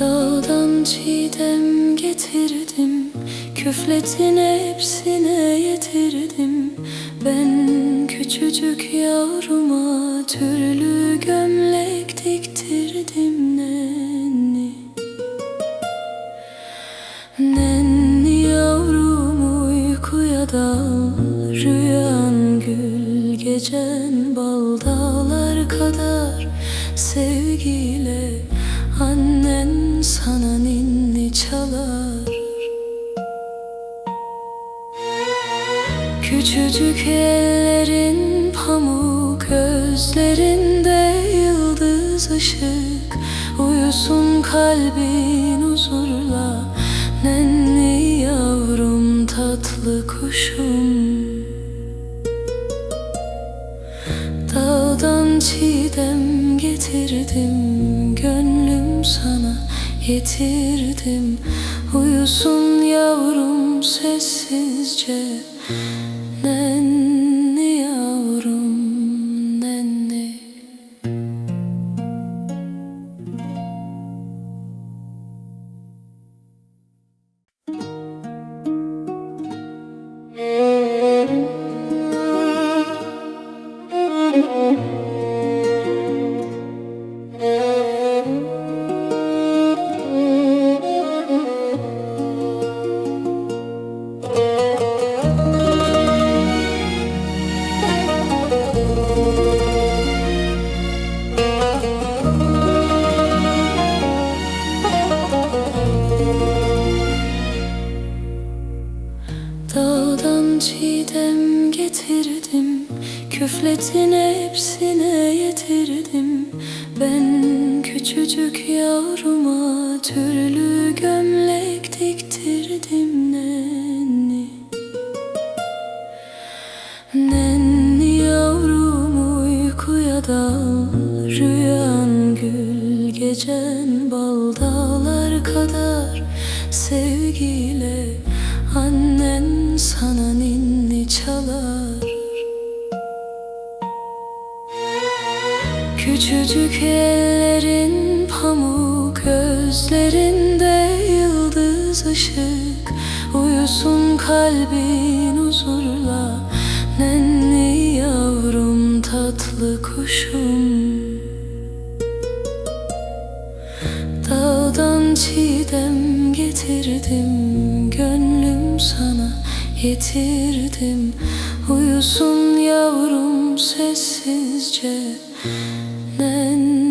Dağdan çiğdem Küfletin hepsine yetirdim. Ben küçücük yavruma Türlü gömlek diktirdim. Nenni. Nenni yavrum uykuya dal Rüyan gül gecen bal dağlar kadar. Sevgiyle annen sana ninni çalar Küçücük ellerin pamuk Gözlerinde yıldız ışık. Uyusun kalbin huzurla Nenni yavrum tatlı kuşum. Dağdan çiğdem getirdim Gönlüm sana yetirdim Uyusun yavrum sessizce Nenni yavrum nenni getirdim. Küfletin hepsine yetirdim. Ben küçücük yavruma Türlü gömlek diktirdim. Nenni Nenni yavrum uykuya dal Rüyan gül gecen bal dağlar kadar Sevgiyle annen Küçücük ellerin pamuk Gözlerinde yıldız ışık. Uyusun kalbin huzurla Nenni yavrum tatlı kuşum. Dağdan çiğdem getirdim Gönlüm sana yetirdim Uyusun yavrum sessizce. Nen